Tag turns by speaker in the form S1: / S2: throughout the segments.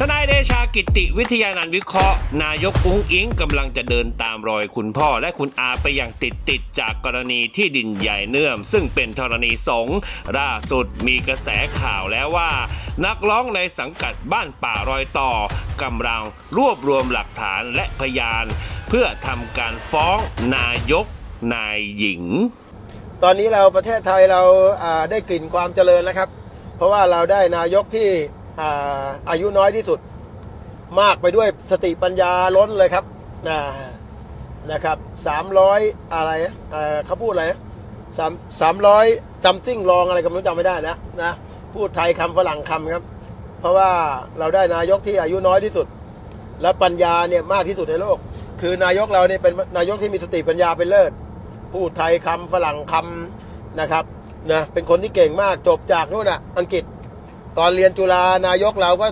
S1: ทนายเดชากิติวิทยานันวิเคราะห์ นายกอุ้งอิงกำลังจะเดินตามรอยคุณพ่อและคุณอาไปอย่างติดติดจากกรณีที่ดินใหญ่เนื่อม ซึ่งเป็นธรณีสงฆ์ล่าสุดมีกระแสข่าวแล้วว่า นักร้องในสังกัดบ้านป่ารอยต่อกำลังรวบรวมหลักฐานและพยาน เพื่อทำการฟ้องนายกนายหญิง
S2: ตอนนี้เราประเทศไทยเราอ่าได้กลิ่นความเจริญแล้วครับ เพราะว่าเราได้นายกที่ อายุน้อยที่สุด มากไปด้วยสติปัญญาล้นเลยครับนะนะครับสามร้อยอะไรเขาพูดอะไรสามสามร้อยซัมซิ่งลองอะไรก็ไม่รู้จำไม่ได้แล้วนะพูดไทยคำฝรั่งคำครับ เพราะว่าเราได้นายกที่อายุน้อยที่สุด และปัญญาเนี่ยมากที่สุดในโลก คือนายกเราเนี่ยเป็นนายกที่มีสติปัญญาเป็นเลิศพูดไทยคำฝรั่งคำนะครับนะเป็นคนที่เก่งมากจบจากนู่นอะอังกฤษ ตอนเรียนจุฬานายกเราก็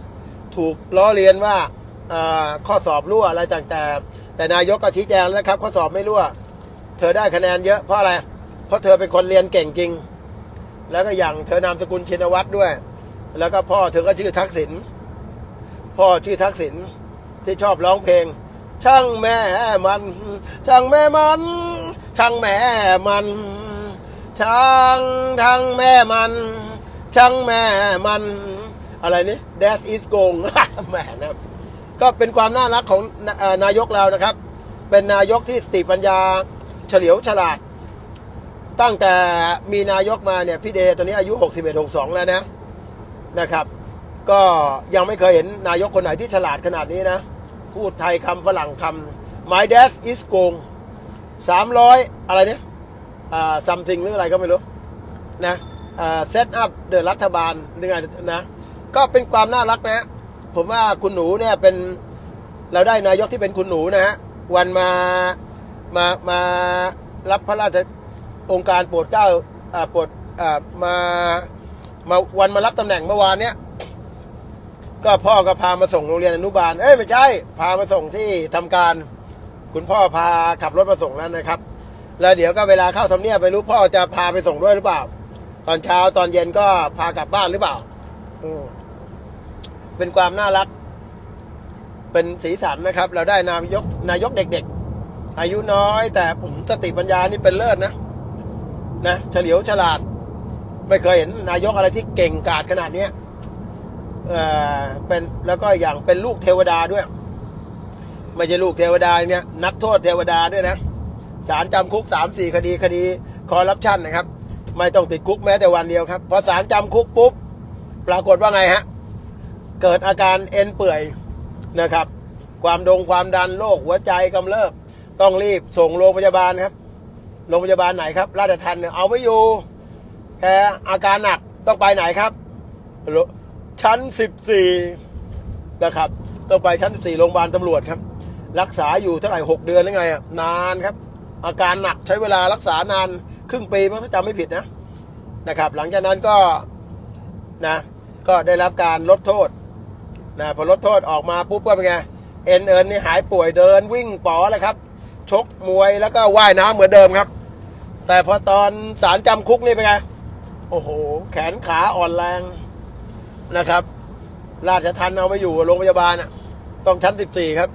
S2: ถูกล้อเลียนว่าอ่าข้อสอบรั่วอะไรต่างๆแต่นายกก็ชี้แจงแล้วครับ ข้อสอบไม่รั่ว เธอได้คะแนนเยอะเพราะอะไร เพราะเธอเป็นคนเรียนเก่งจริง แล้วก็อย่างเธอนามสกุลชินวัตรด้วย แล้วก็พ่อเธอก็ชื่อทักษิณพ่อชื่อทักษิณที่ชอบร้องเพลง ช่างแม่มัน ช่างแม่มัน ช่างแม่มัน ช่างทั้งแม่มัน ช่างแม่มันอะไรนี่ That is g o n แหมนะก็เป็นความน่ารักของนาเอ่อนายกเรานะครับ เป็นนายกที่สติปัญญาเฉลียวฉลาด ตั้งแต่มีนายกมาเนี่ยพี่เดย์ตอนนี้อายุ 61 62 แล้วนะนะครับ ก็ยังไม่เคยเห็นนายกคนไหนที่ฉลาดขนาดนี้นะ พูดไทยคำฝรั่งคำ My dad is g o n 300 อะไรเนี่ยอ่า something หรืออะไรก็ไม่รู้นะ เซตอัพเดอะรัฐบาลหรือไงนะ ก็เป็นความน่ารักนะ ผมว่าคุณหนูเนี่ยเป็นเราได้นายกที่เป็นคุณหนูนะฮะวันมามามารับพระราชองค์การโปรดเกล้าโปรดมามาวันมารับตำแหน่งเมื่อวานเนี้ยก็พ่อก็พามาส่งโรงเรียนอนุบาล เอ้ยไม่ใช่ พามาส่งที่ทำการ คุณพ่อพาขับรถมาส่งแล้วนะครับ แล้วเดี๋ยวก็เวลาเข้าทำเนียบไม่รู้พ่อจะพาไปส่งด้วยหรือเปล่า ตอนเช้าตอนเย็นก็พากลับบ้านหรือเปล่าเป็นความน่ารัก เป็นสีสันนะครับ เราได้นายกนายกเด็ก ๆ อายุน้อย แต่ผมสติปัญญานี่เป็นเลิศนะนะเฉลียวฉลาด ไม่เคยเห็นนายกอะไรที่เก่งกาจขนาดนี้เออเป็นแล้วก็อย่างเป็นลูกเทวดาด้วยไม่ใช่ลูกเทวดาเนี่ยนักโทษเทวดาด้วยนะศาลจำคุกสามสี่คดีคดีคอร์รัปชันนะครับ ไม่ต้องติดคุกแม้แต่วันเดียวครับพอศาลจำคุกปุ๊บ ปรากฏว่าไงฮะ เกิดอาการเอ็นเปื่อยนะครับ ความดงความดันโรคหัวใจกำเริบ ต้องรีบส่งโรงพยาบาลครับโรงพยาบาลไหนครับ ราชทันเนี่ยเอาไม่อยู่แกอาการหนักต้องไปไหนครับ ชั้นสิบสี่นะครับ ต้องไปชั้นสี่โรงพยาบาลตำรวจครับ รักษาอยู่เท่าไหร่หกเดือนหรือไงอะนานครับ อาการหนักใช้เวลารักษานาน ครึ่งปีมั้งถ้าจำไม่ผิดนะนะครับ หลังจากนั้นก็นะก็ได้รับการลดโทษนะพอลดโทษออกมาปุ๊บก็เป็นไงเอ็นเอินนี่หายป่วยเดินวิ่งป๋อเลยครับ ชกมวยแล้วก็ว่ายน้ำเหมือนเดิมครับ แต่พอตอนสารจำคุกนี่เป็นไงโอ้โห แขนขาอ่อนแรงนะครับ ราชทันเอาไปอยู่โรงพยาบาลอะต้องชั้น 14 ครับ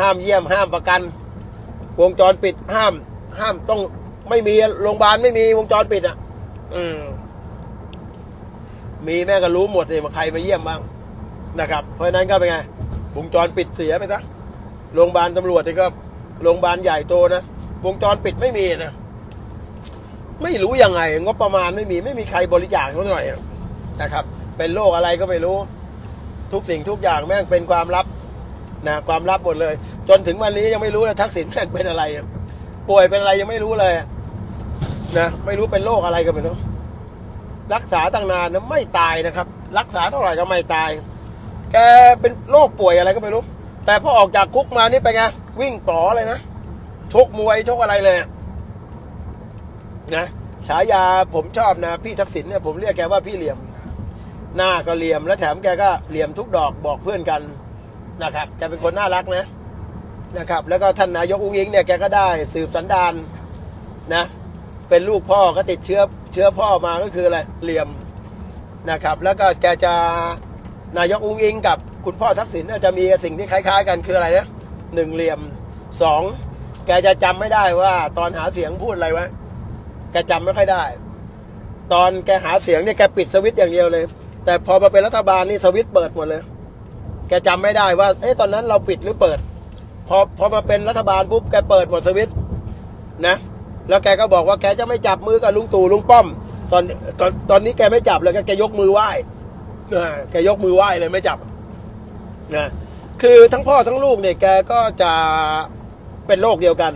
S2: ห้ามเยี่ยมห้ามประกัน วงจรปิดห้ามห้ามต้อง ไม่มีโรงพยาบาลไม่มีวงจรปิดอะ อืม มีแม่ก็รู้หมดเลยว่าใครมาเยี่ยมบ้างนะครับ เพราะฉะนั้นก็เป็นไงวงจรปิดเสียไปซะโรงพยาบาลตำรวจนี่ก็โรงพยาบาลใหญ่โตนะวงจรปิดไม่มีนะไม่รู้ยังไงงบประมาณไม่มีไม่มีใครบริจาคเขาหน่อยอะนะครับ เป็นโรคอะไรก็ไม่รู้ ทุกสิ่งทุกอย่างแม่งเป็นความลับนะความลับหมดเลย จนถึงวันนี้ยังไม่รู้เลยทักษิณแม่งเป็นอะไรอะป่วยเป็นอะไรยังไม่รู้เลยอะ นะไม่รู้เป็นโรคอะไรก็ไม่รู้รักษาตั้งนานนะไม่ตายนะครับ รักษาเท่าไหร่ก็ไม่ตาย แกเป็นโรคป่วยอะไรก็ไม่รู้ แต่พอออกจากคุกมานี่ไปไงวิ่งปลอเลยนะชกมวยชกอะไรเลยนะฉายาผมชอบนะพี่ทักษิณเนี่ยผมเรียกแกว่าพี่เหลี่ยม หน้าก็เหลี่ยมและแถมแกก็เหลี่ยมทุกดอกบอกเพื่อนกันนะครับแกเป็นคนน่ารักนะนะครับ แล้วก็ท่านนายกอุ้งอิงเนี่ยแกก็ได้สืบสันดานนะ เป็นลูกพ่อก็ติดเชื้อเชื้อพ่อมาก็คืออะไรเหลี่ยมนะครับ แล้วก็แกจะนายกอุ้งอิงกับคุณพ่อทักษิณน่าจะมีสิ่งที่คล้าย ๆ กันคืออะไรนะหนึ่งเหลี่ยมสองแกจะจำไม่ได้ว่า ตอนหาเสียงพูดอะไรวะแกจำไม่ค่อยได้ ตอนแกหาเสียงเนี่ยแกปิดสวิตช์อย่างเดียวเลย แต่พอมาเป็นรัฐบาลนี่สวิตช์เปิดหมดเลย แกจำไม่ได้ว่าเอ๊ะตอนนั้นเราปิดหรือเปิด พอพอมาเป็นรัฐบาลปุ๊บแกเปิดหมดสวิตช์นะ แล้วแกก็บอกว่าแกจะไม่จับมือกับลุงตู่ลุงป้อม ตอนตอนตอนนี้แกไม่จับเลยแกแกยกมือไหว้แกยกมือไหว้เลยไม่จับนะคือทั้งพ่อทั้งลูกเนี่ยแกก็จะเป็นโรคเดียวกัน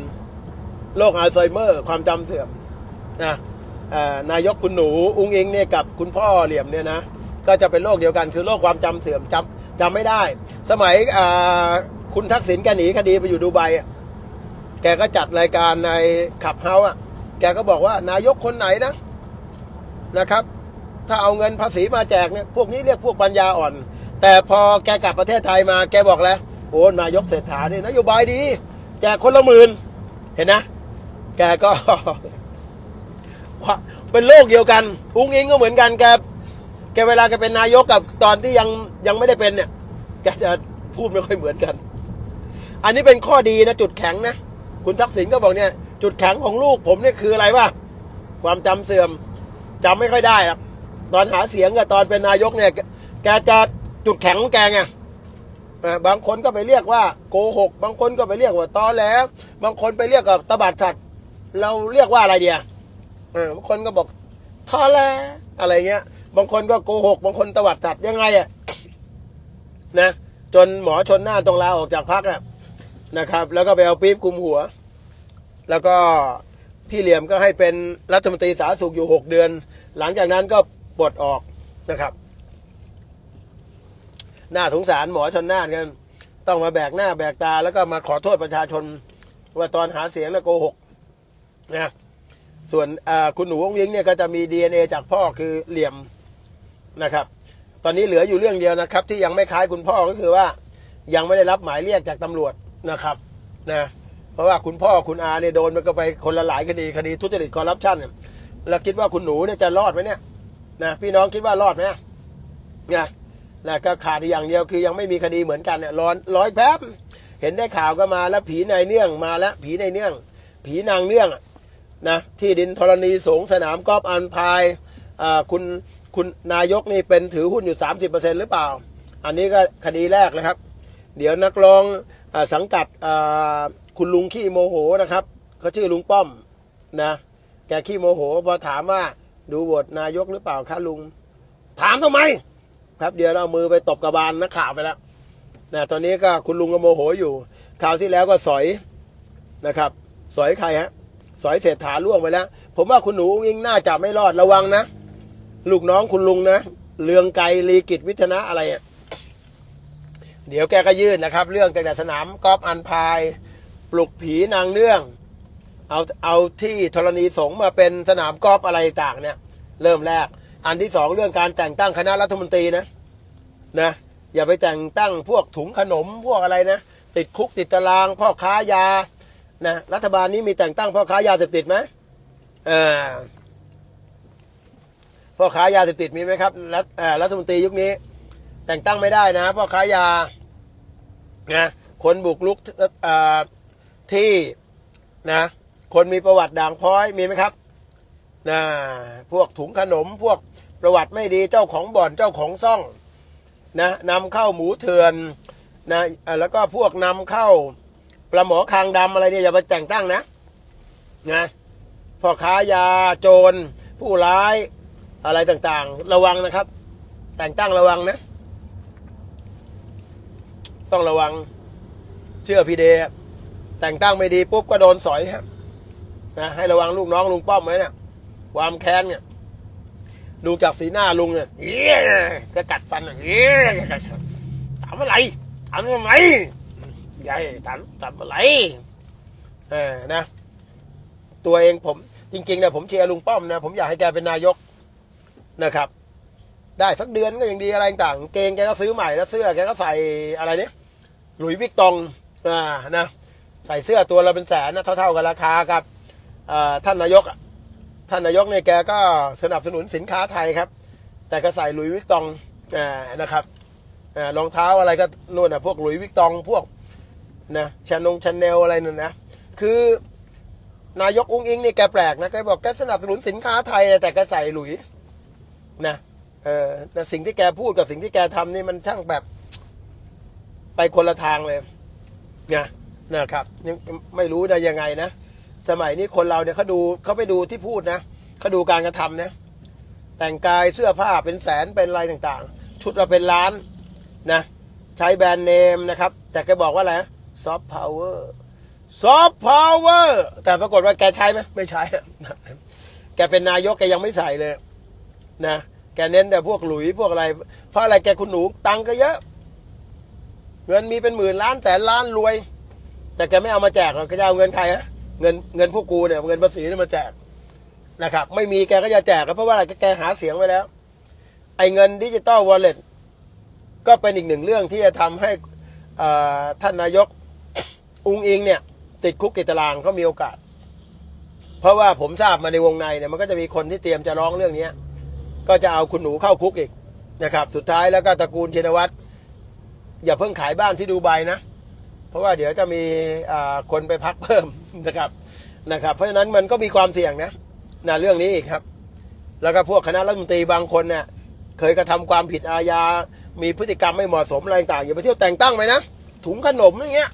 S2: โรคอัลไซเมอร์ ความจำเสื่อมนะนายกคุณหนูอุ้งอิงเนี่ยกับคุณพ่อเหลี่ยมเนี่ยนะก็จะเป็นโรคเดียวกันคือโรคความจำเสื่อมจำจำไม่ได้ สมัยคุณทักษิณแกหนีคดีไปอยู่ดูไบ แกก็จัดรายการในขับเฮาอะ แกก็บอกว่านายกคนไหนนะนะครับ ถ้าเอาเงินภาษีมาแจกเนี่ยพวกนี้เรียกพวกปัญญาอ่อน แต่พอแกกลับประเทศไทยมา แกบอกแล้วโอ้นายกเศรษฐาเนี่ยนโยบายดี แจกคนละหมื่นเห็นนะ แกก็เป็นโลกเดียวกัน อุ้งอิงก็เหมือนกันแกแกเวลาแกเป็นนายกกับตอนที่ยังยังไม่ได้เป็นเนี่ยแกจะพูดไม่ค่อยเหมือนกัน อันนี้เป็นข้อดีนะจุดแข็งนะ คุณทักษิณก็บอกเนี่ย จุดแข็งของลูกผมเนี่ยคืออะไรวะความจำเสื่อมจำไม่ค่อยได้ครับตอนหาเสียงกับตอนเป็นนายกเนี่ย แกจะจุดแข็งของแกไงอ่าบางคนก็ไปเรียกว่าโกหก บางคนก็ไปเรียกว่าตอแหลบางคนไปเรียกกับตบัดสัตว์เราเรียกว่าอะไรเดียบางคนก็บอกทอแหลอะไรเงี้ย บางคนก็โกหก บางคนตบัดสัตว์ยังไงอะนะจนหมอชนหน้าตรงลาออกจากพักอะ นะครับ แล้วก็ไปเอาปี๊บคุมหัว แล้วก็พี่เหลี่ยมก็ให้เป็นรัฐมนตรีสาธารณสุขอยู่หกเดือน หลังจากนั้นก็ปลดออกนะครับ หน่าสงสารหมอชนน่านกัน ต้องมาแบกหน้าแบกตา แล้วก็มาขอโทษประชาชน ว่าตอนหาเสียงนะโกหกนะส่วนคุณหนูวงยิงเนี่ยก็จะมี DNA จากพ่อคือเหลี่ยมนะครับ ตอนนี้เหลืออยู่เรื่องเดียวนะครับ ที่ยังไม่คล้ายคุณพ่อก็คือว่ายังไม่ได้รับหมายเรียกจากตำรวจ นะครับนะเพราะว่าคุณพ่อคุณอาเนี่ยโดนมันก็ไปคนละหลายคดีคดีทุจริตคอร์รัปชันเนี่ยแล้วคิดว่าคุณหนูเนี่ยจะรอดไหมเนี่ยนะพี่น้องคิดว่ารอดไหมนะนะก็ขาดอย่างเดียวคือยังไม่มีคดีเหมือนกันเนี่ยร้อนร้อยแป๊บเห็นได้ข่าวก็มาแล้วผีในเนื่องมาแล้วผีในเนื่อง ผีนางเนื่องนะที่ดินธรณีสงสนามกอล์ฟอันพายคุณคุณนายกนี่เป็นถือหุ้นอยู่ 30%หรือเปล่า อันนี้ก็คดีแรกเลยครับ เดี๋ยวนักร้องอสังกัดคุณลุงขี้โมโหนะครับเขาชื่อลุงป้อมนะแกขี้โมโหพอถามว่าดูบทนายกหรือเปล่าคะลุง ถามทำไม ครับเดี๋ยวเราเอามือไปตบกระบาลนักข่าวไปแล้วนะตอนนี้ก็คุณลุงก็โมโหอยู่คราวที่แล้วก็สอยนะครับ สอยใครฮะสอยเศรษฐาล่วงไปแล้ว ผมว่าคุณหนูยิงน่าจะไม่รอดระวังนะ ลูกน้องคุณลุงนะเลืองไกรลีกิจวิทนะอะไรอะ เดี๋ยวแกก็ยื่นนะครับ เรื่องตั้งแต่สนามกอล์ฟอันพาย ปลุกผีนางเนื่อง เอาเอาที่ธรณีสงฆ์มาเป็นสนามกอล์ฟอะไรต่างเนี่ย เริ่มแรก อันที่สองเรื่องการแต่งตั้งคณะรัฐมนตรีนะนะอย่าไปแต่งตั้งพวกถุงขนมพวกอะไรนะติดคุกติดตาราง พ่อค้ายานะรัฐบาลนี้มีแต่งตั้งพ่อค้ายาเสพติดไหมเออพ่อค้ายาเสพติดมีไหมครับรัฐรัฐมนตรียุคนี้ แต่งตั้งไม่ได้นะพ่อค้ายา นะคนบุกลุกที่นะคนมีประวัติด่างพร้อยมีไหมครับนะพวกถุงขนมพวกประวัติไม่ดีเจ้าของบ่อนเจ้าของซ่องนะนำเข้าหมูเถื่อนนะแล้วก็พวกนำเข้าปลาหมอคางดำอะไรเนี่ยอย่าไปแต่งตั้งนะนะพ่อค้ายาโจร ผู้ร้ายอะไรต่างๆ ระวังนะครับ แต่งตั้งระวังนะ ต้องระวังเชื่อพี่เดย์แต่งตั้งไม่ดีปุ๊บก็โดนสอยครับนะให้ระวังลูกน้องลุงป้อมไว้เนี่ยความแค้นเนี่ยดูจากสีหน้าลุงเนี่ยเย้จะกัดฟันอะเย้ทำอะไรทำทำไมใหญ่ทำทำอะไรเออนะ ตัวเองผม จริงๆเนี่ยผมเชียร์ลุงป้อมนะผมอยากให้แกเป็นนายกนะครับ ได้สักเดือนก็ยังดีอะไรต่างเกงแกก็ซื้อใหม่แล้วเสื้อแกก็ใส่อะไรเนี่ย หลุยวิกตองอ่านะใส่เสื้อตัวละเป็นแสนนะเท่าๆกันราคากับท่านนายกท่านนายกเนี่ยแกก็สนับสนุนสินค้าไทยครับ แต่ก็ใส่หลุยวิกตองอนะครับรองเท้าอะไรก็นู่นนะพวกหลุยวิกตองพวกนะชานงชาแนลอะไรนั่นนะคือนายกอุ้งอิงนี่แกแปลกนะแกบอกแกสนับสนุนสินค้าไทย แต่แกใส่หลุยนะเออแต่สิ่งที่แกพูดกับสิ่งที่แกทำนี่มันช่างแบบ ไปคนละทางเลยนะนะครับยังไม่รู้นะยังไงนะสมัยนี้คนเราเนี่ยเขาดูเขาไปดูที่พูดนะเขาดูการกระทำนะ แต่งกายเสื้อผ้าเป็นแสนเป็นอะไรต่างๆ ชุดเราเป็นล้านนะใช้แบรนด์เนมนะครับ แต่แกบอกว่าอะไรซอฟต์พาวเวอร์ซอฟต์พาวเวอร์แต่ปรากฏว่าแกใช้ไหมไม่ใช้แกเป็นนายกแกยังไม่ใส่เลยนะแกเน้นแต่พวกหลุยพวกอะไรเพราะอะไรแกคุณหนูตังก็เยอะ เงินมีเป็นหมื่นล้านแสนล้านรวย แต่แกไม่เอามาแจกหรอกแกจะเอาเงินใครฮะเงินเงินพวกกูเนี่ยเงินภาษีนี่มาแจกนะครับ ไม่มีแกก็จะแจกเพราะว่าอะไรแกหาเสียงไว้แล้ว ไอ้เงินดิจิตอลวอลเล็ตก็เป็นอีกหนึ่งเรื่องที่จะทำให้ท่านนายกอุงอิงเนี่ย ติดคุกติดตารางก็มีโอกาส เพราะว่าผมทราบมาในวงในเนี่ยมันก็จะมีคนที่เตรียมจะร้องเรื่องเนี้ยก็จะเอาคุณหนูเข้าคุกอีกนะครับ สุดท้ายแล้วก็ตระกูลชินวัตร อย่าเพิ่งขายบ้านที่ดูไบนะ เพราะว่าเดี๋ยวจะมีคนไปพักเพิ่มนะครับนะครับ เพราะฉะนั้นมันก็มีความเสี่ยงนะนะเรื่องนี้อีกครับ แล้วก็พวกคณะรัฐมนตรีบางคนเนี่ยเคยกระทำความผิดอาญา มีพฤติกรรมไม่เหมาะสมอะไรต่างอย่าไปเที่ยวแต่งตั้งไปนะถุงขนมอย่างเงี้ย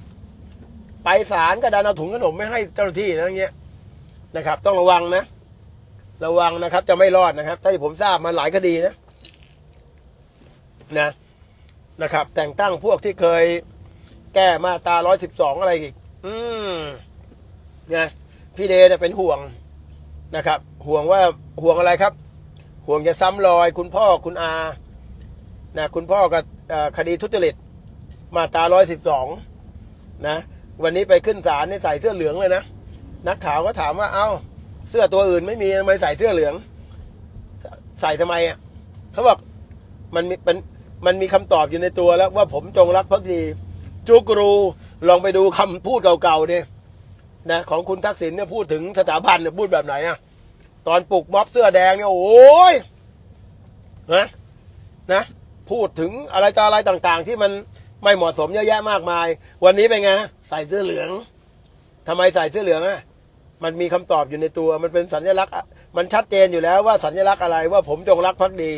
S2: ไปศาลก็ดันเอาถุงขนมไม่ให้เจ้าหน้าที่นะอย่างเงี้ยนะครับ ต้องระวังนะ ระวังนะครับ จะไม่รอดนะครับถ้าที่ผมทราบมาหลายคดีนะ นะ นะครับ แต่งตั้งพวกที่เคยแก้มาตาร้อยสิบสองอะไรอีก อืมนะพี่เดย์เนี่ยเป็นห่วงนะครับ ห่วงว่าห่วงอะไรครับ ห่วงจะซ้ำรอย คุณพ่อคุณอานะคุณพ่อกับคดีทุจริต มาตาร้อยสิบสองนะ วันนี้ไปขึ้นศาลนี่ใส่เสื้อเหลืองเลยนะนักข่าวก็ถามว่า เอ้า เสื้อตัวอื่นไม่มีทำไมใส่เสื้อเหลือง ใส่ทำไมอะเขาบอกมันมีเป็น มันมีคำตอบอยู่ในตัวแล้วว่าผมจงรักภักดีจูกรูลองไปดูคำพูดเก่าๆเนี่นะของคุณทักษิณเนี่ยพูดถึงสถาบันเนี่ยพูดแบบไหนอะตอนปลุกม็อบเสื้อแดงเนี่ยโอ้ยนะนะพูดถึงอะไรต่ออะไรต่างๆ ที่มันไม่เหมาะสมเยอะแยะมากมาย วันนี้เป็นไงใส่เสื้อเหลืองทำไมใส่เสื้อเหลืองอะมันมีคำตอบอยู่ในตัว มันเป็นสัญลักษณ์ มันชัดเจนอยู่แล้วว่าสัญลักษณ์อะไรว่าผมจงรักภักดี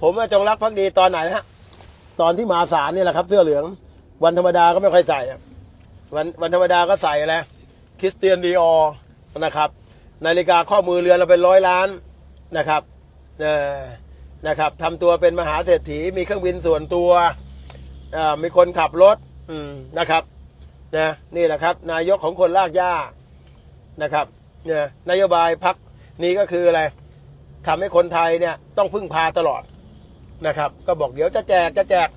S2: ผมว่าจงรักภักดีตอนไหนฮะ ตอนที่มาศาลนี่แหละครับ เสื้อเหลือง วันธรรมดาก็ไม่ค่อยใส่วันวันธรรมดาก็ใส่อะไรคริสเตียนดีออนะครับ นาฬิกาข้อมือเรือนเราเป็นร้อยล้านนะครับเออนะครับทำตัวเป็นมหาเศรษฐีมีเครื่องบินส่วนตัวมีคนขับรถนะครับนะนี่แหละครับ นายกของคนลากหญ้านะครับเนี่ยนโยบายพักนี้ก็คืออะไรทำให้คนไทยเนี่ยต้องพึ่งพาตลอด นะครับ ก็บอกเดี๋ยวจะแจกจะแจก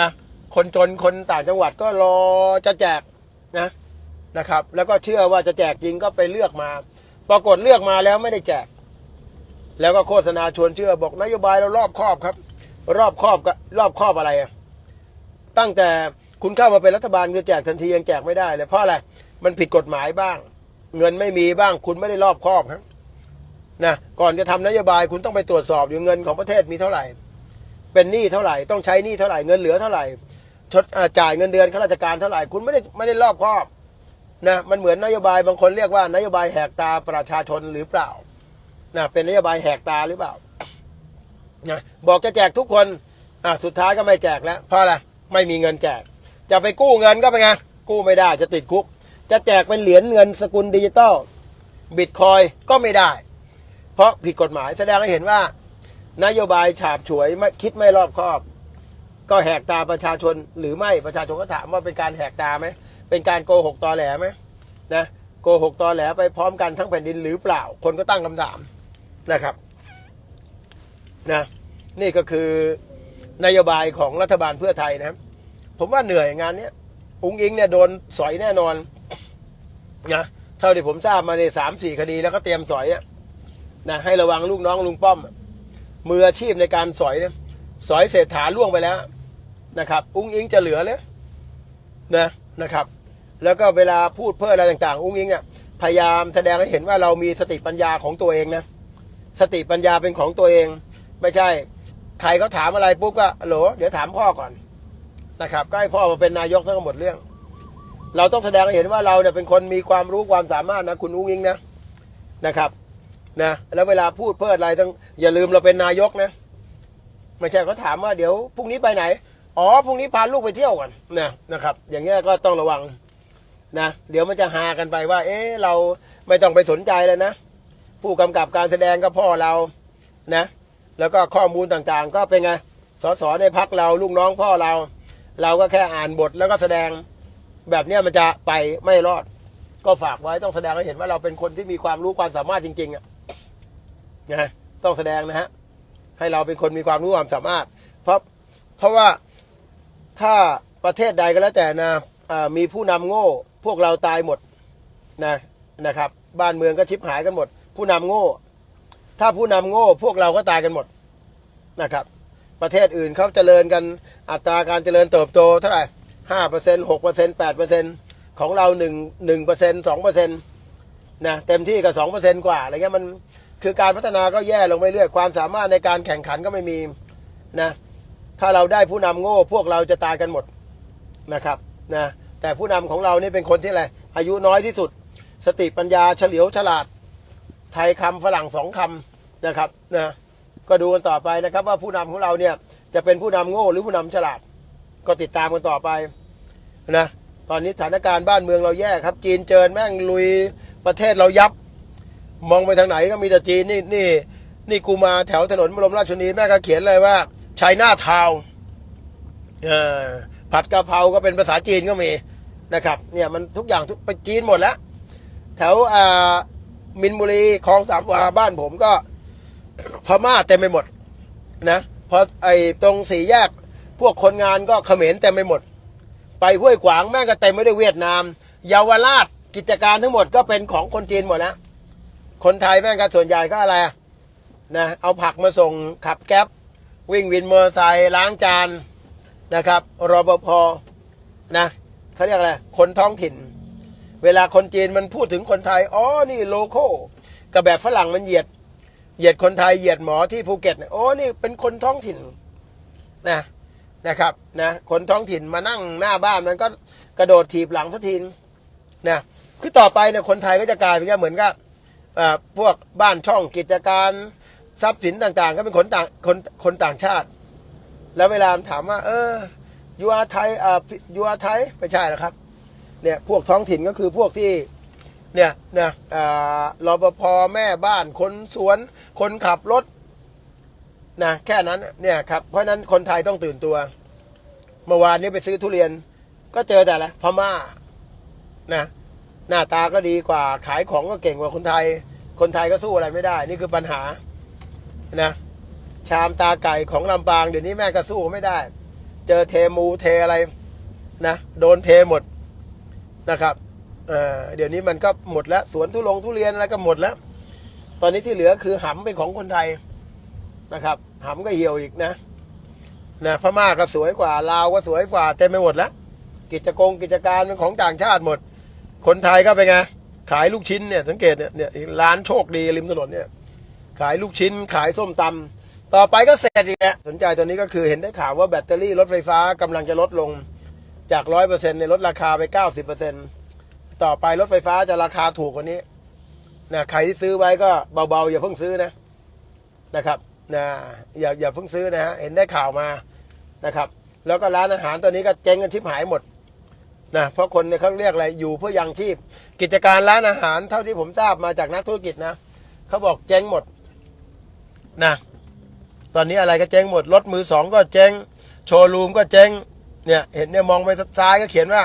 S2: นะคนจนคนต่างจังหวัดก็รอจะแจกนะนะครับ แล้วก็เชื่อว่าจะแจกจริงก็ไปเลือกมา ปรากฏเลือกมาแล้วไม่ได้แจก แล้วก็โฆษณาชวนเชื่อบอกนโยบายเรารอบครอบครับ รอบครอบก็รอบครอบอะไรอะตั้งแต่คุณเข้ามาเป็นรัฐบาลจะแจกทันทียังแจกไม่ได้เลยเพราะอะไรมันผิดกฎหมายบ้าง เงินไม่มีบ้าง คุณไม่ได้รอบครอบครับนะก่อนจะทำนโยบายคุณต้องไปตรวจสอบอยู่เงินของประเทศมีเท่าไหร่ เป็นหนี้เท่าไหร่ต้องใช้หนี้เท่าไหร่เงินเหลือเท่าไหร่ชดจ่ายเงินเดือนข้าราชการเท่าไหร่คุณไม่ได้ไม่ได้รอบครอบนะมันเหมือนนโยบายบางคนเรียกว่านโยบายแหกตาประชาชนหรือเปล่านะเป็นนโยบายแหกตาหรือเปล่านะบอกจะแจกทุกคนอะสุดท้ายก็ไม่แจกแล้วเพราะอะไรไม่มีเงินแจก จะไปกู้เงินก็เป็นไงกู้ไม่ได้จะติดคุก จะแจกเป็นเหรียญเงินสกุลดิจิตอลบิตคอยก็ไม่ได้ เพราะผิดกฎหมายแสดงให้เห็นว่า นโยบายฉาบฉวยไม่คิดไม่รอบคอบ ก็แหกตาประชาชนหรือไม่ประชาชนก็ถามว่าเป็นการแหกตาไหมเป็นการโกหกตอแหลไหมนะโกหกตอแหลไปพร้อมกันทั้งแผ่นดินหรือเปล่า คนก็ตั้งคำถามนะครับนะนี่ก็คือนโยบายของรัฐบาลเพื่อไทยนะครับผมว่าเหนื่อยงานเนี้ยอุ้งอิงเนี่ยโดนสอยแน่นอนนะเท่าที่ผมทราบมาในสามสี่คดีแล้วก็เตรียมสอยอะนะให้ระวังลูกน้องลุงป้อม มืออาชีพในการสอยเนี่ยสอยเศรษฐาล่วงไปแล้วนะครับ อุ้งอิงจะเหลือเลยนะนะครับ แล้วก็เวลาพูดเพื่ออะไรต่างๆ อุ้งอิงเนี่ยพยายามแสดงให้เห็นว่าเรามีสติปัญญาของตัวเองนะสติปัญญาเป็นของตัวเอง ไม่ใช่ใครเขาถามอะไรปุ๊บก็โหลเดี๋ยวถามพ่อก่อนนะครับก็ให้พ่อมาเป็นนายกทั้งหมดเรื่อง เราต้องแสดงให้เห็นว่าเราเนี่ยเป็นคนมีความรู้ความสามารถนะคุณอุ้งอิงนะนะครับ นะแล้วเวลาพูดเพื่ออะไรต้องอย่าลืมเราเป็นนายกนะไม่ใช่เขาถามว่าเดี๋ยวพรุ่งนี้ไปไหนอ๋อพรุ่งนี้พาลูกไปเที่ยวกันนะนะครับ อย่างเงี้ยก็ต้องระวังนะเดี๋ยวมันจะหากันไปว่า เอ๊ะเราไม่ต้องไปสนใจเลยนะ ผู้กำกับการแสดงก็พ่อเรานะ แล้วก็ข้อมูลต่างๆ ก็เป็นไงสสในพักเราลูกน้องพ่อเรา เราก็แค่อ่านบทแล้วก็แสดงแบบเนี้ยมันจะไปไม่รอด ก็ฝากไว้ต้องแสดงให้เห็นว่าเราเป็นคนที่มีความรู้ความสามารถจริงๆอะ นะต้องแสดงนะฮะให้เราเป็นคนมีความรู้ความสามารถ เพราะเพราะว่าถ้าประเทศใดก็แล้วแต่นะมีผู้นำโง่ พวกเราตายหมดนะนะครับ บ้านเมืองก็ชิบหายกันหมด ผู้นำโง่ ถ้าผู้นำโง่ พวกเราก็ตายกันหมดนะครับ ประเทศอื่นเขาเจริญกันอัตราการเจริญเติบโตเท่าไหร่ห้าเปอร์เซ็นหกเปอร์เซ็นแปดเปอร์เซ็นของเราหนึ่งหนึ่งเปอร์เซ็นสองเปอร์เซ็นนะเต็มที่กับสองเปอร์เซ็นกว่าอะไรเงี้ยมัน คือการพัฒนาก็แย่ลงไปเรื่อยความสามารถในการแข่งขันก็ไม่มีนะถ้าเราได้ผู้นำโง่ พวกเราจะตายกันหมดนะครับนะแต่ผู้นำของเรานี่เป็นคนที่อะไรอายุน้อยที่สุด สติปัญญาเฉลียวฉลาด ไทยคำฝรั่งสองคำนะครับนะก็ดูกันต่อไปนะครับ ว่าผู้นำของเราเนี่ยจะเป็นผู้นำโง่หรือผู้นำฉลาด ก็ติดตามกันต่อไปนะตอนนี้สถานการณ์บ้านเมืองเราแย่ครับ จีนเจิญแม่งลุยประเทศเรายับ มองไปทางไหนก็มีแต่จีนนี่นี่นี่กูมาแถวถนนบรมราชชนีแม่ก็เขียนเลยว่าไชน่าทาวเออผัดกะเพราก็เป็นภาษาจีนก็มีนะครับ เนี่ยมันทุกอย่างทุกไปจีนหมดแล้ว แถวอ่ามินบุรีคลองสามวาบ้านผมก็พม่าเต็มไปหมดนะพอไอ้ตรงสี่แยกพวกคนงานก็เขมรเต็มไปหมด ไปห้วยขวางแม่งก็เต็มไปด้วยเวียดนามเยาวราชกิจการทั้งหมดก็เป็นของคนจีนหมดแล้ว คนไทยแม่งก็ส่วนใหญ่ก็อะไรนะเอาผักมาส่งขับแก๊ปวิ่งวินมอเตอร์ไซค์ล้างจานนะครับรปภนะเขาเรียกอะไรคนท้องถิ่น เวลาคนจีนมันพูดถึงคนไทยอ๋อนี่โลโก้กับแบบฝรั่งมันเหยียด เหยียดคนไทยเหยียดหมอที่ภูเก็ตโอ้นี่เป็นคนท้องถิ่นนะนะครับนะคนท้องถิ่นมานั่งหน้าบ้านมันก็กระโดดถีบหลังสักทีนนะคือต่อไปเนี่ยคนไทยก็จะกลายเป็นเหมือนกับ พวกบ้านช่องกิจการทรัพย์สินต่างๆ ก็เป็นคนต่างคนคนต่างชาติ แล้วเวลาถามว่า เออยูอาไทยอ่ายูอาไทยไม่ใช่หรอครับ เนี่ยพวกท้องถิ่นก็คือพวกที่เนี่ยนะอ่ารปภแม่บ้านคนสวน คนขับรถนะแค่นั้นเนี่ยครับเพราะฉะนั้นคนไทยต้องตื่นตัว เมื่อวานนี้ไปซื้อทุเรียน ก็เจอแต่ละพม่านะ หน้าตาก็ดีกว่าขายของก็เก่งกว่าคนไทย คนไทยก็สู้อะไรไม่ได้ นี่คือปัญหานะชามตาไก่ของลำปางเดี๋ยวนี้แม่ก็สู้ไม่ได้ เจอเทมูเทอะไรนะโดนเทหมดนะครับเเดี๋ยวนี้มันก็หมดแล้วสวนทุลงทุเรียนอะไรก็หมดแล้ว ตอนนี้ที่เหลือคือหำเป็นของคนไทยนะครับหำก็เหี่ยวอีกนะนะพม่าก็สวยกว่าลาวก็สวยกว่าเต็มไปหมดแล้ว กิจกรกิจการเป็นของต่างชาติหมด คนไทยก็เป็นไง ขายลูกชิ้นเนี่ยสังเกตเนี่ยเนี่ยร้านโชคดีริมถนนเนี่ย ขายลูกชิ้นขายส้มตำต่อไปก็เสร็จอีกแล้วสนใจตัวนี้ก็คือเห็นได้ข่าวว่าแบตเตอรี่รถไฟฟ้ากำลังจะลดลงจากร้อยเปอร์เซ็นต์ในยลดราคาไปเก้าสิบเปอร์เซ็นต่อไปรถไฟฟ้าจะราคาถูกกว่านี้นะใครที่ซื้อไว้ก็เบาๆ อย่าเพิ่งซื้อนะนะครับนะอย่าอย่าเพิ่งซื้อนะฮะเห็นได้ข่าวมานะครับ แล้วก็ร้านอาหารตอนนี้ก็เจ๊งกันชิบหายหมด นะเพราะคนเนี่ยเขาเรียกอะไรอยู่เพื่อยังชีพ กิจการร้านอาหารเท่าที่ผมทราบมาจากนักธุรกิจนะเขาบอกเจ๊งหมดนะตอนนี้อะไรก็เจ๊งหมดรถมือสองก็เจ๊งโชว์รูมก็เจ๊งเนี่ยเห็นเนี่ยมองไปซ้ายก็เขียนว่า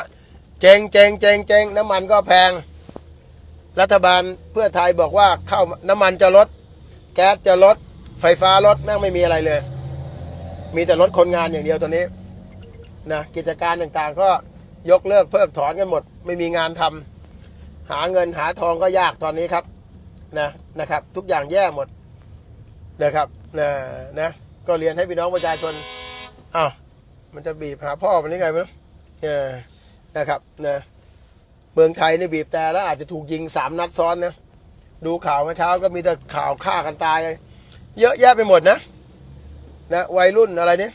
S2: เจ๊งเจ๊งเจ๊งเจ๊งน้ำมันก็แพง รัฐบาลเพื่อไทยบอกว่าเข้าน้ำมันจะลด แก๊สจะลด ไฟฟ้าลดแม่งไม่มีอะไรเลย มีแต่ลดคนงานอย่างเดียวตอนนี้นะกิจการต่างๆก็ ยกเลิกเพิกถอนกันหมด ไม่มีงานทำหาเงินหาทองก็ยากตอนนี้ครับนะนะครับ ทุกอย่างแย่หมดนะครับนะนะก็เรียนให้พี่น้องประชาชนอ้าวมันจะบีบหาพ่อมันได้ไงม่รู้เออนะครับนะเมืองไทยนี่บีบแต่แล้วอาจจะถูกยิงสามนัดซ้อนนะดูข่าวเมื่อเช้าก็มีแต่ข่าวฆ่ากันตาย เยอะแยะไปหมดนะ นะวัยรุ่นอะไรเนี่ย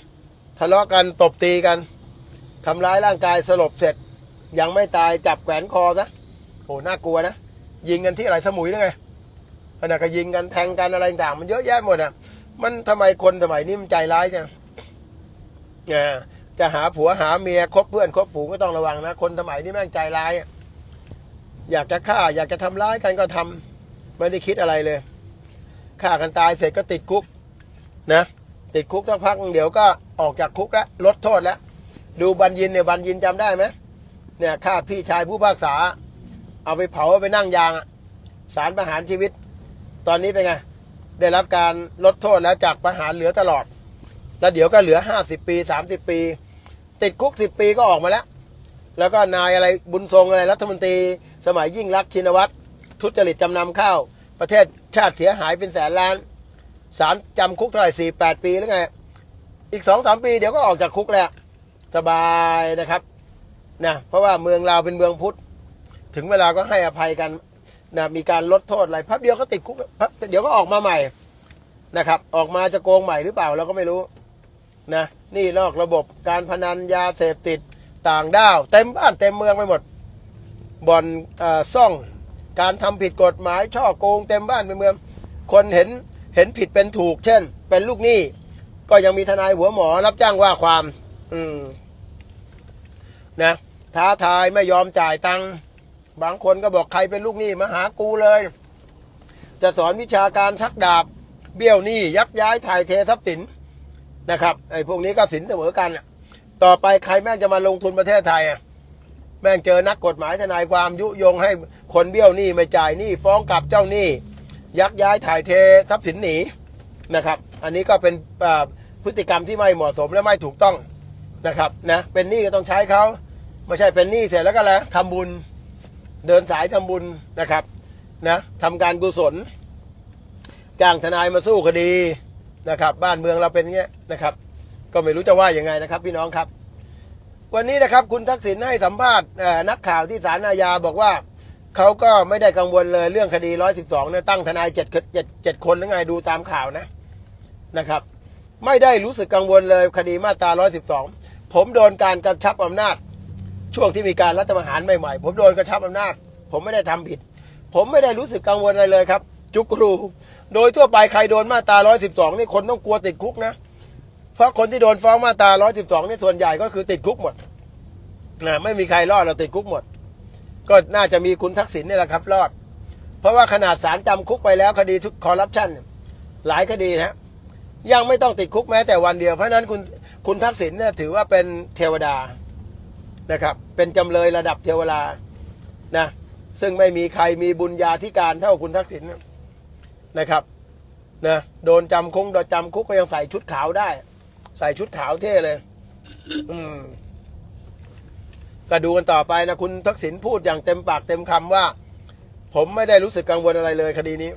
S2: ทะเลาะกันตบตีกัน ทำร้ายร่างกายสลบเสร็จ ยังไม่ตายจับแขวนคอซะโอ้น่ากลัวนะ ยิงกันที่อะไรสมุยหรือไงขณะก็ยิงกันแทงกันอะไรต่างมันเยอะแยะหมดอะ มันทำไมคนสมัยนี้มันใจร้ายจังเนี่ยจะหาผัวหาเมียคบเพื่อนคบฝูงก็ต้องระวังนะ คนสมัยนี้แม่งใจร้ายอะอยากจะฆ่า อยากจะทำร้ายกันก็ทำไม่ได้คิดอะไรเลยฆ่ากันตายเสร็จก็ติดคุกนะ ติดคุกสักพักเดี๋ยวก็ออกจากคุกแล้วลดโทษแล้ว ดูบัญญินเนี่ยบัญญินจำได้ไหมเนี่ยฆ่าพี่ชายผู้พากษา เอาไปเผาเอาไปนั่งยางสารประหารชีวิต ตอนนี้เป็นไง ได้รับการลดโทษแล้วจากประหารเหลือตลอด แล้วเดี๋ยวก็เหลือห้าสิบปีสามสิบปี ติดคุกสิบปีก็ออกมาแล้ว แล้วก็นายอะไรบุญทรงอะไรรัฐมนตรี สมัยยิ่งรักชินวัตรทุจริตจำนำข้าว ประเทศชาติเสียหายเป็นแสนล้านสารจำคุกเท่าไหร่สี่แปดปีแล้วไง อีกสองสามปีเดี๋ยวก็ออกจากคุกแล้ว สบายนะครับนะเพราะว่าเมืองเราเป็นเมืองพุทธ ถึงเวลาก็ให้อภัยกันนะมีการลดโทษอะไรพับเดียวก็ติดคุกพับเดี๋ยวก็ออกมาใหม่นะครับ ออกมาจะโกงใหม่หรือเปล่าเราก็ไม่รู้นะนี่นอกระบบการพนันยาเสพติดต่างด้าว เต็มบ้านเต็มเมืองไปหมดบ่อนอ่อซ่องการทำผิดกฎหมายช่อโกงเต็มบ้านเต็มเมือง คนเห็นเห็นผิดเป็นถูก เช่น เป็นลูกหนี้ก็ยังมีทนายหัวหมอรับจ้างว่าความ อืม นะท้าทายไม่ยอมจ่ายตังค์บางคนก็บอกใครเป็นลูกหนี้มาหากูเลย จะสอนวิชาการชักดาบ เบี้ยวหนี้ยักย้ายถ่ายเททรัพย์สินนะครับไอ้พวกนี้ก็สินเสมอกันต่อไปใครแม่งจะมาลงทุนประเทศไทยอะแม่งเจอนักกฎหมายทนายความยุยงให้คนเบี้ยวหนี้ไม่จ่ายหนี้ฟ้องกลับเจ้าหนี้ ยักย้ายถ่ายเททรัพย์สินหนีนะครับ อันนี้ก็เป็นพฤติกรรมที่ไม่เหมาะสมและไม่ถูกต้อง นะครับนะเป็นหนี้ก็ต้องใช้เขาไม่ใช่เป็นหนี้เสร็จแล้วก็แล้วทำบุญเดินสายทำบุญนะครับนะทำการกุศล จ้างทนายมาสู้คดีนะครับ บ้านเมืองเราเป็นอย่างเงี้ยนะครับ ก็ไม่รู้จะว่ายังไงนะครับ พี่น้องครับ วันนี้นะครับคุณทักษิณให้สัมภาษณ์นักข่าวที่ศาลอาญาบอกว่าเขาก็ไม่ได้กังวลเลยเรื่องคดี 112เนี่ยตั้งทนายเจ็ดเจ็ดเจ็ดคนหรือไงดูตามข่าวนะนะครับ ไม่ได้รู้สึกกังวลเลยคดีมาตรา 112 ผมโดนการกระชับอำนาจ ช่วงที่มีการรัฐประหารใหม่ๆ ผมโดนกระชับอำนาจ ผมไม่ได้ทำผิด ผมไม่ได้รู้สึกกังวลอะไรเลยครับ จุกรู โดยทั่วไปใครโดนมาตรา 112 นี่คนต้องกลัวติดคุกนะ เพราะคนที่โดนฟ้องมาตรา 112 นี่ส่วนใหญ่ก็คือติดคุกหมดนะไม่มีใครรอดเราติดคุกหมด ก็น่าจะมีคุณทักษิณนี่แหละครับ รอด เพราะว่าขนาดศาลจำคุกไปแล้วคดีทุกคอร์รัปชันหลายคดีนะยังไม่ต้องติดคุกแม้แต่วันเดียวเพราะนั้นคุณ คุณทักษิณเนี่ยถือว่าเป็นเทวดานะครับ เป็นจำเลยระดับเทวดานะซึ่งไม่มีใครมีบุญญาธิการเท่าคุณทักษิณนะครับนะโดนจำคงโดนจำคุกก็ยังใส่ชุดขาวได้ ใส่ชุดขาวเท่เลย อืมก็ดูกันต่อไปนะคุณทักษิณพูดอย่างเต็มปากเต็มคำว่า ผมไม่ได้รู้สึกกังวลอะไรเลยคดีนี้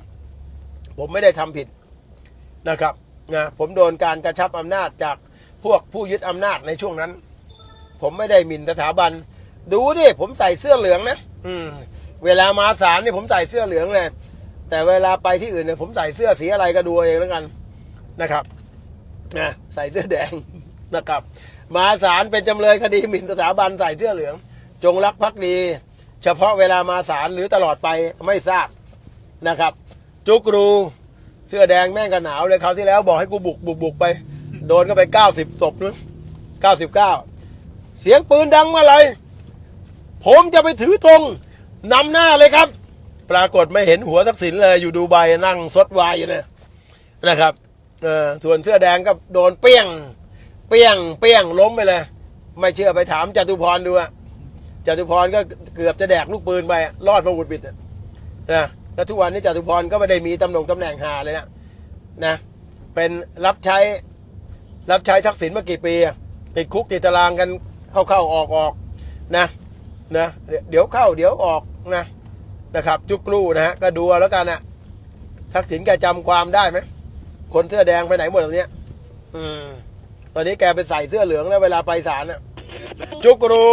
S2: ผมไม่ได้ทำผิดนะครับนะผมโดนการกระชับอำนาจจาก พวกผู้ยึดอำนาจในช่วงนั้น ผมไม่ได้หมิ่นสถาบัน ดูดิผมใส่เสื้อเหลืองนะอืม เวลามาศาลนี่ผมใส่เสื้อเหลืองเลย แต่เวลาไปที่อื่นเนี่ยผมใส่เสื้อสีอะไรก็ดูเอาเองแล้วกันนะครับนะใส่เสื้อแดงนะครับ มาศาลเป็นจำเลยคดีหมิ่นสถาบันใส่เสื้อเหลือง จงรักภักดี เฉพาะเวลามาศาลหรือตลอดไปไม่ทราบนะครับ จุกรูเสื้อแดงแม่งก็หนาวเลยคราวที่แล้วบอกให้กูบุกบุกบุกไป โดนก็ไปเก้าสิบศพนู้นเก้าสิบเก้าเสียงปืนดังเมื่อไหรผมจะไปถือธงนำหน้าเลยครับ ปรากฏไม่เห็นหัวทักษิณเลย อยู่ดูไบนั่งซดวายอยู่เลยนะครับเออส่วนเสื้อแดงก็โดนเปี้ยง เปี้ยง เปี้ยงล้มไปเลย ไม่เชื่อไปถามจตุพรดูอะจตุพรก็เกือบจะแดกลูกปืนไปรอดมาบุดบิดอะนะแล้วทุกวันนี้จตุพรก็ไม่ได้มีตำแหน่งตำแหน่งหาเลยนะนะเป็นรับใช้ รับใช้ทักษิณมากี่ปีอะติดคุกติดตารางกันเข้าเข้าออกออกนะนะเดี๋ยวเข้าเดี๋ยวออกนะนะครับจุกรูนะฮะก็ดูเอาแล้วกันนะทักษิณแกจำความได้ไหมคนเสื้อแดงไปไหนหมดตอนนี้ย อืม ตอนนี้แกไปใส่เสื้อเหลืองแล้วเวลาไปศาลน่ะจุกรู